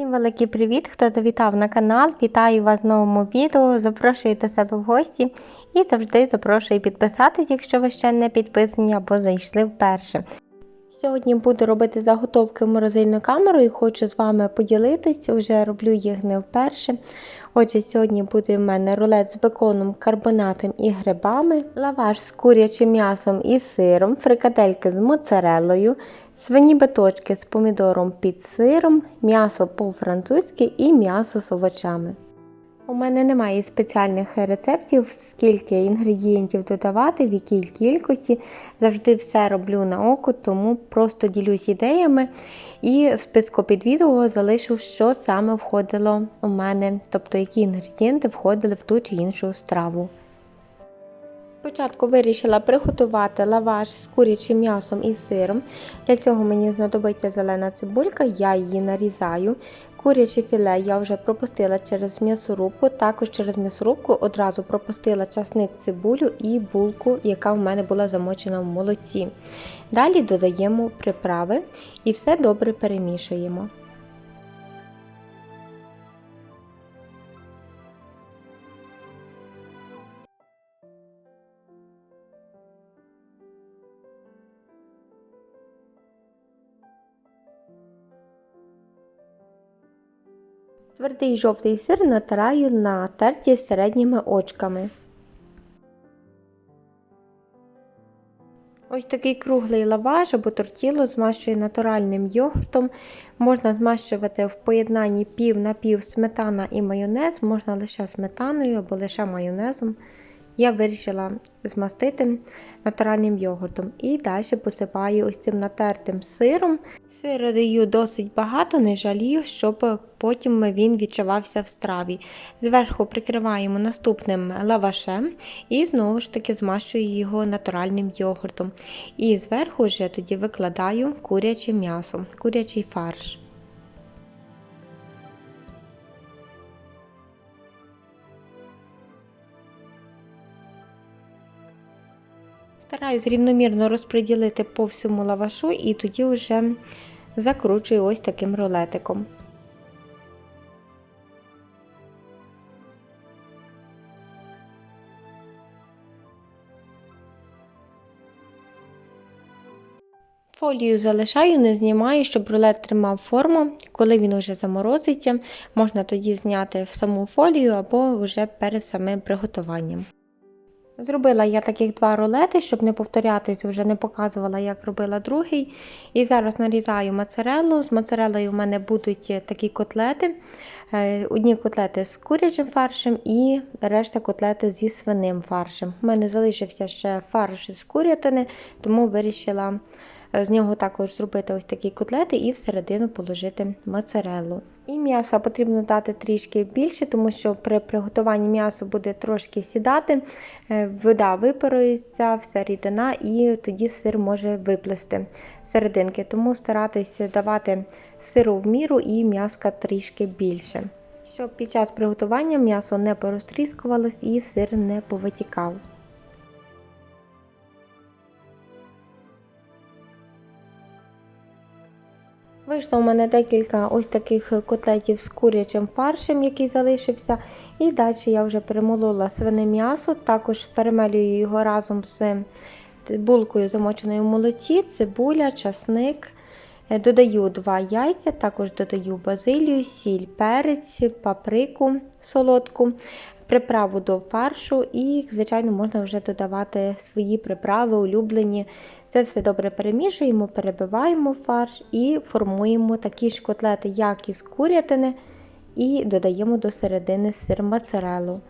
Всім великий привіт, хто завітав на канал. Вітаю вас в новому відео. Запрошую до себе в гості і завжди запрошую підписатись, якщо ви ще не підписані або зайшли вперше. Сьогодні буду робити заготовки в морозильну камеру і хочу з вами поділитися. Вже роблю їх не вперше. Отже, сьогодні буде в мене рулет з беконом, карбонатом і грибами, лаваш з курячим м'ясом і сиром, фрикадельки з моцареллою, свині биточки з помідором під сиром, м'ясо по-французьки і м'ясо з овочами. У мене немає спеціальних рецептів, скільки інгредієнтів додавати, в якій кількості. Завжди все роблю на око, тому просто ділюсь ідеями і в списку під відео залишу, що саме входило у мене, тобто які інгредієнти входили в ту чи іншу страву. Спочатку вирішила приготувати лаваш з курячим м'ясом і сиром. Для цього мені знадобиться зелена цибулька, я її нарізаю. Куряче філе я вже пропустила через м'ясорубку, також через м'ясорубку одразу пропустила часник цибулю і булку, яка в мене була замочена в молоці. Далі додаємо приправи і все добре перемішуємо. Твердий жовтий сир натираю на терті з середніми очками. Ось такий круглий лаваш або тортіло змащую натуральним йогуртом. Можна змащувати в поєднанні пів на пів сметана і майонез, можна лише сметаною або лише майонезом. Я вирішила змастити натуральним йогуртом. І далі посипаю ось цим натертим сиром. Сиру даю досить багато, не жалію, щоб потім він відчувався в страві. Зверху прикриваємо наступним лавашем і знову ж таки змащую його натуральним йогуртом. І зверху вже тоді викладаю куряче м'ясо, курячий фарш. Стараюсь рівномірно розподілити по всьому лавашу і тоді вже закручую ось таким рулетиком. Фолію залишаю, не знімаю, щоб рулет тримав форму. Коли він вже заморозиться, можна тоді зняти в саму фолію або вже перед самим приготуванням. Зробила я таких два рулети, щоб не повторятись, вже не показувала, як робила другий. І зараз нарізаю моцареллу. З моцареллою в мене будуть такі котлети. Е, одні котлети з курячим фаршем і решта котлети зі свиним фаршем. У мене залишився ще фарш з курятини, тому вирішила з нього також зробити ось такі котлети і всередину положити моцареллу. І м'яса потрібно дати трішки більше, тому що при приготуванні м'ясо буде трошки сідати, е, вода випарується, вся рідина, і тоді сир може виплисти серединки. Тому старатися давати сиру в міру і м'яска трішки більше. Щоб під час приготування м'ясо не порозтріскувалось і сир не повитікав. Вийшло у мене декілька ось таких котлетів з курячим фаршем, який залишився. І далі я вже перемолола свине м'ясо, також перемелюю його разом з булкою замоченою в молоці, цибуля, часник. Додаю два яйця, також додаю базилію, сіль, перець, паприку солодку, приправу до фаршу і, звичайно, можна вже додавати свої приправи, улюблені. Це все добре перемішуємо, перебиваємо фарш і формуємо такі ж котлети, як із курятини, і додаємо до середини сир моцареллу.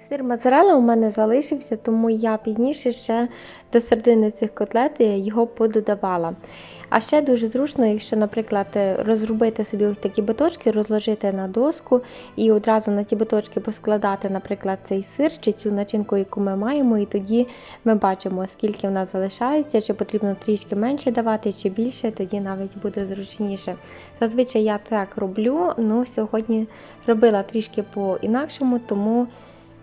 Сир моцарелла у мене залишився, тому я пізніше ще до середини цих котлет його пододавала. А ще дуже зручно, якщо, наприклад, розробити собі ось такі биточки, розложити на доску і одразу на ті биточки поскладати, наприклад, цей сир чи цю начинку, яку ми маємо, і тоді ми бачимо, скільки в нас залишається, чи потрібно трішки менше давати, чи більше, тоді навіть буде зручніше. Зазвичай я так роблю, але сьогодні робила трішки по-інакшому, тому.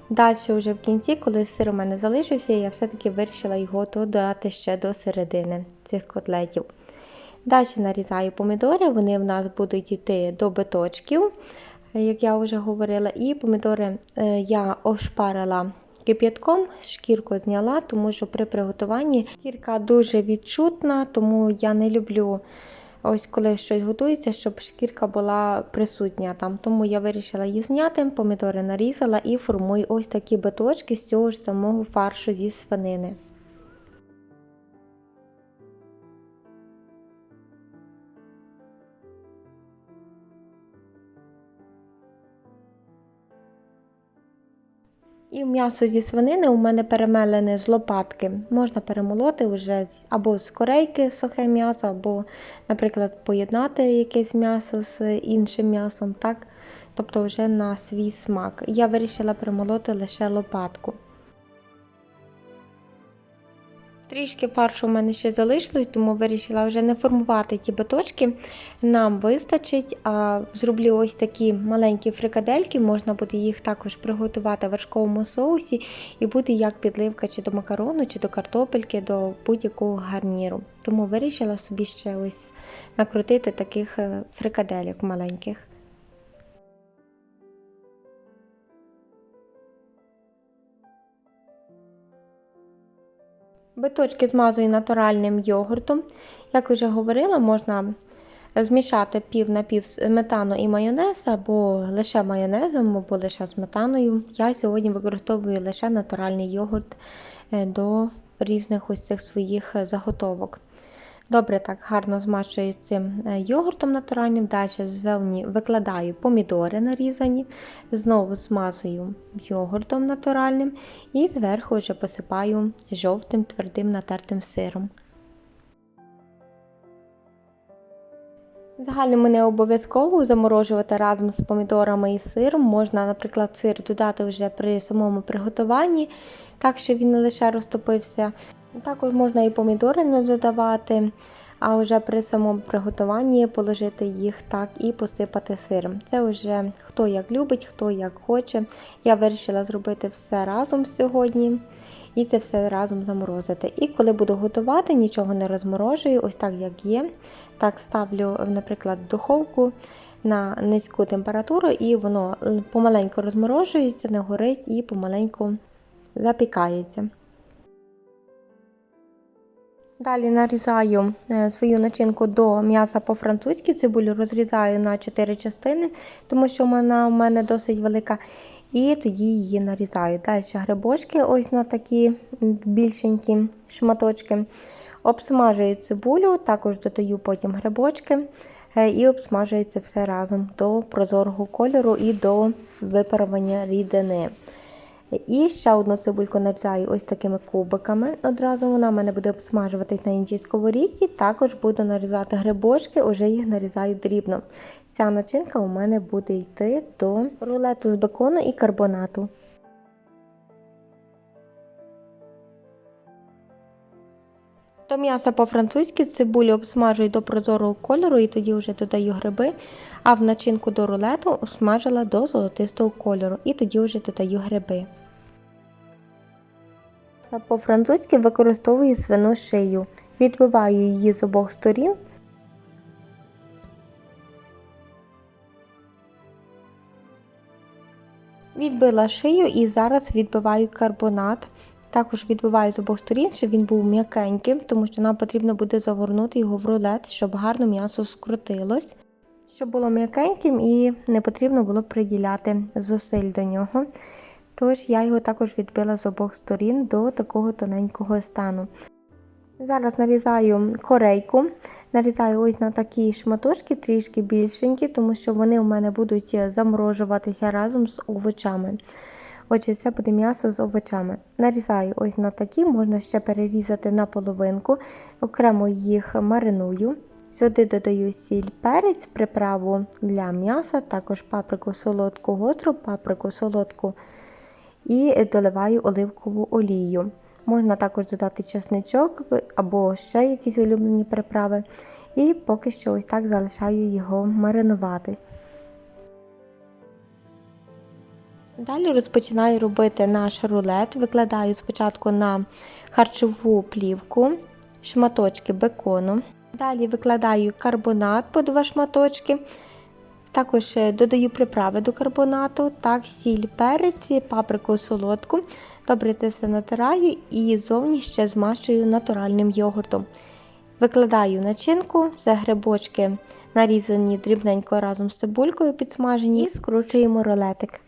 Далі вже в кінці, коли сир у мене залишився, я все-таки вирішила його додати ще до середини цих котлетів. Далі нарізаю помідори, вони в нас будуть йти до биточків, як я вже говорила. І помідори е, я ошпарила кип'ятком, шкірку зняла, тому що при приготуванні шкірка дуже відчутна, тому я не люблю. Ось коли щось готується, щоб шкірка була присутня там. Тому я вирішила її зняти, помідори нарізала і формую ось такі биточки з цього ж самого фаршу зі свинини. І м'ясо зі свинини у мене перемелене з лопатки. Можна перемолоти вже або з корейки сухе м'ясо, або, наприклад, поєднати якесь м'ясо з іншим м'ясом, так? тобто вже на свій смак. Я вирішила перемолоти лише лопатку. Трішки фаршу в мене ще залишилось, тому вирішила вже не формувати ті биточки. Нам вистачить, а зроблю ось такі маленькі фрикадельки, можна буде їх також приготувати в вершковому соусі і буде як підливка чи до макарону, чи до картопельки, до будь-якого гарніру. Тому вирішила собі ще ось накрутити таких е, фрикадельок маленьких. Биточки змазую натуральним йогуртом. Як вже говорила, можна змішати пів на пів сметану і майонез, або лише майонезом, або лише сметаною. Я сьогодні використовую лише натуральний йогурт е, до різних ось цих своїх заготовок. Добре, так гарно змащую цим е, йогуртом натуральним. Далі ззовні викладаю помідори нарізані, знову змазую йогуртом натуральним і зверху вже посипаю жовтим твердим натертим сиром. В загальному не обов'язково заморожувати разом з помідорами і сиром. Можна, наприклад, сир додати вже при самому приготуванні, так що він не лише розтопився. Також можна і помідори не додавати, а вже при самому приготуванні положити їх так і посипати сиром. Це вже хто як любить, хто як хоче. Я вирішила зробити все разом сьогодні і це все разом заморозити. І коли буду готувати, нічого не розморожую, ось так як є. Так ставлю, наприклад, духовку на низьку температуру, і воно помаленьку розморожується, не горить і помаленьку запікається. Далі нарізаю е, свою начинку до м'яса по-французьки, цибулю розрізаю на 4 частини, тому що вона у мене досить велика. І тоді її нарізаю. Далі грибочки, ось на такі більшенькі шматочки. Обсмажую цибулю, також додаю потім грибочки е, і обсмажую це все разом до прозорого кольору і до випарування рідини. І ще одну цибульку нарізаю ось такими кубиками. Одразу вона в мене буде обсмажуватись на іншій сковорідці. Також буду нарізати грибочки, вже їх нарізаю дрібно. Ця начинка у мене буде йти до рулету з бекону і карбонату. До м'яса по-французьки цибулю обсмажую до прозорого кольору і тоді вже додаю гриби, а в начинку до рулету обсмажила до золотистого кольору і тоді вже додаю гриби. По-французьки використовую свину шию. Відбиваю її з обох сторін. Відбила шию і зараз відбиваю карбонат. Також відбиваю з обох сторін, щоб він був м'якеньким, тому що нам потрібно буде загорнути його в рулет, щоб гарно м'ясо скрутилось. Щоб було м'якеньким і не потрібно було приділяти зусиль до нього. Тож я його також відбила з обох сторін до такого тоненького стану. Зараз нарізаю корейку, нарізаю ось на такі шматочки, трішки більшенькі, тому що вони у мене будуть заморожуватися разом з овочами. Отже, це буде м'ясо з овочами. Нарізаю ось на такі, можна ще перерізати на половинку, окремо їх мариную. Сюди додаю сіль, перець, приправу для м'яса, також паприку солодку гостру, паприку солодку і доливаю оливкову олію. Можна також додати чесничок або ще якісь улюблені приправи. І поки що ось так залишаю його маринуватись. Далі розпочинаю робити наш рулет. Викладаю спочатку на харчову плівку, шматочки бекону. Далі викладаю карбонат по два шматочки. Також е, додаю приправи до карбонату, так, сіль, перець, паприку солодку. Добре це все натираю і зовні ще змащую натуральним йогуртом. Викладаю начинку, за грибочки нарізані дрібненько разом з цибулькою підсмажені і скручуємо рулетик.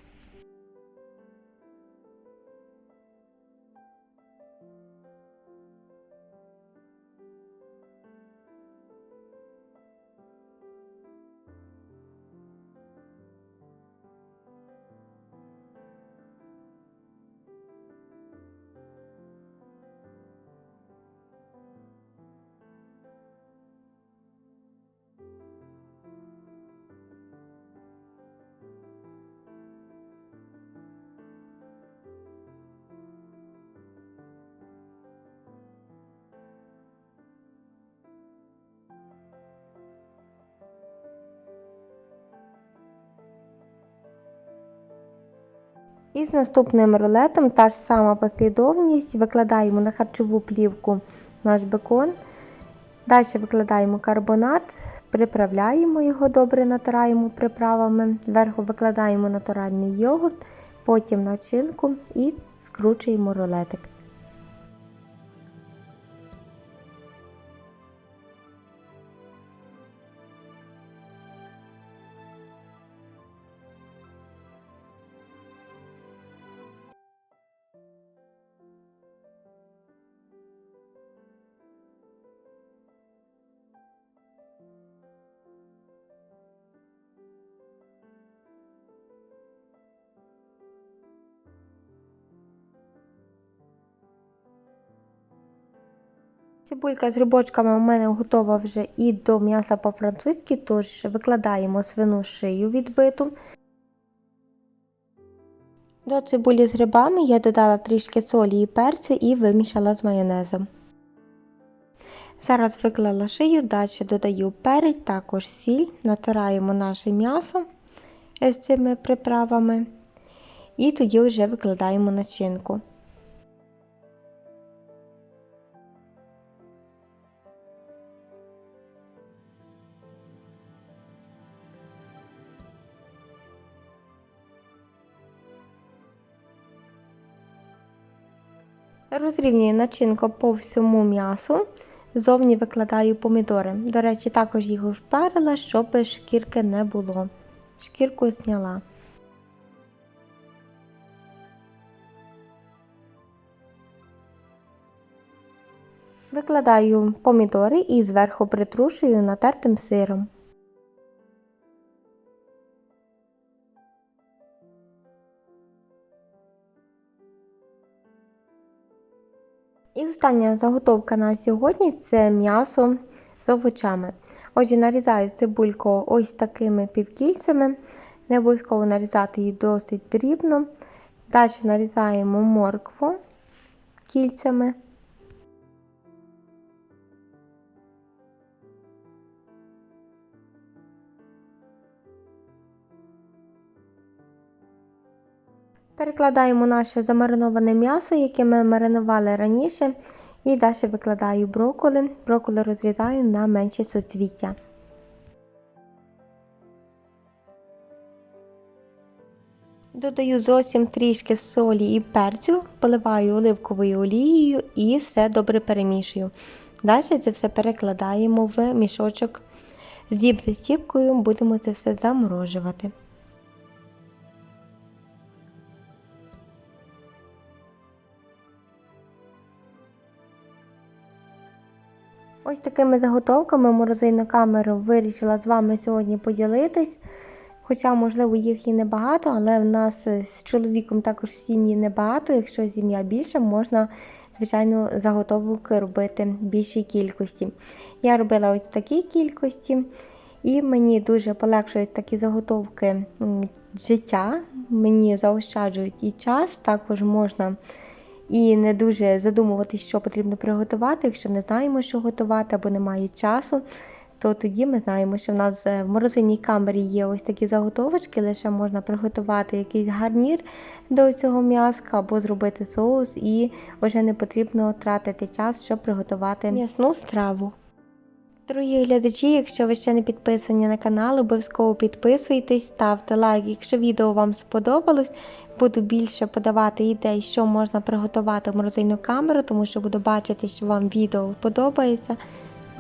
І з наступним рулетом та ж сама послідовність. Викладаємо на харчову плівку наш бекон. Далі викладаємо карбонат, приправляємо його добре, натираємо приправами. Вверху викладаємо натуральний йогурт, потім начинку і скручуємо рулетик. Цибулька з грибочками у мене готова вже і до м'яса по-французьки, тож викладаємо свину шию відбиту. До цибулі з грибами я додала трішки солі і перцю і вимішала з майонезом. Зараз виклала шию, далі додаю перець, також сіль, натираємо наше м'ясо з цими приправами. І тоді вже викладаємо начинку. Розрівнюю начинку по всьому м'ясу. Зовні викладаю помідори. До речі, також їх впарила, щоб шкірки не було. Шкірку зняла. Викладаю помідори і зверху притрушую натертим сиром. Остання заготовка на сьогодні це м'ясо з овочами. Отже, нарізаю цибульку ось такими півкільцями. Не обов'язково нарізати її досить дрібно. Далі нарізаємо моркву кільцями. Перекладаємо наше замариноване м'ясо, яке ми маринували раніше, і далі викладаю брокколи. Брокколи розрізаю на менші соцвіття. Додаю зовсім трішки солі і перцю, поливаю оливковою олією і все добре перемішую. Далі це все перекладаємо в мішочок з зіп-застіпкою, будемо це все заморожувати. Ось такими заготовками морозильну камеру вирішила з вами сьогодні поділитись. Хоча, можливо, їх і небагато, але в нас з чоловіком також в сім'ї небагато. Якщо сім'я більше, можна, звичайно, заготовок робити більшій кількості. Я робила ось в такій кількості, і мені дуже полегшують такі заготовки життя. Мені заощаджують і час, також можна і не дуже задумуватись, що потрібно приготувати. Якщо не знаємо, що готувати або немає часу, то тоді ми знаємо, що в нас е, в морозильній камері є ось такі заготовочки, лише можна приготувати якийсь гарнір до цього м'яска або зробити соус, і вже не потрібно тратити час, щоб приготувати м'ясну страву. Дорогі глядачі, якщо ви ще не підписані на канал, обов'язково підписуйтесь, ставте лайк. Якщо відео вам сподобалось, буду більше подавати ідей, що можна приготувати в морозильну камеру, тому що буду бачити, що вам відео подобається.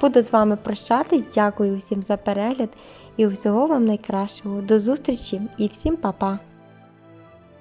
Буду з вами прощатись. Дякую всім за перегляд і всього вам найкращого. До зустрічі і всім па-па!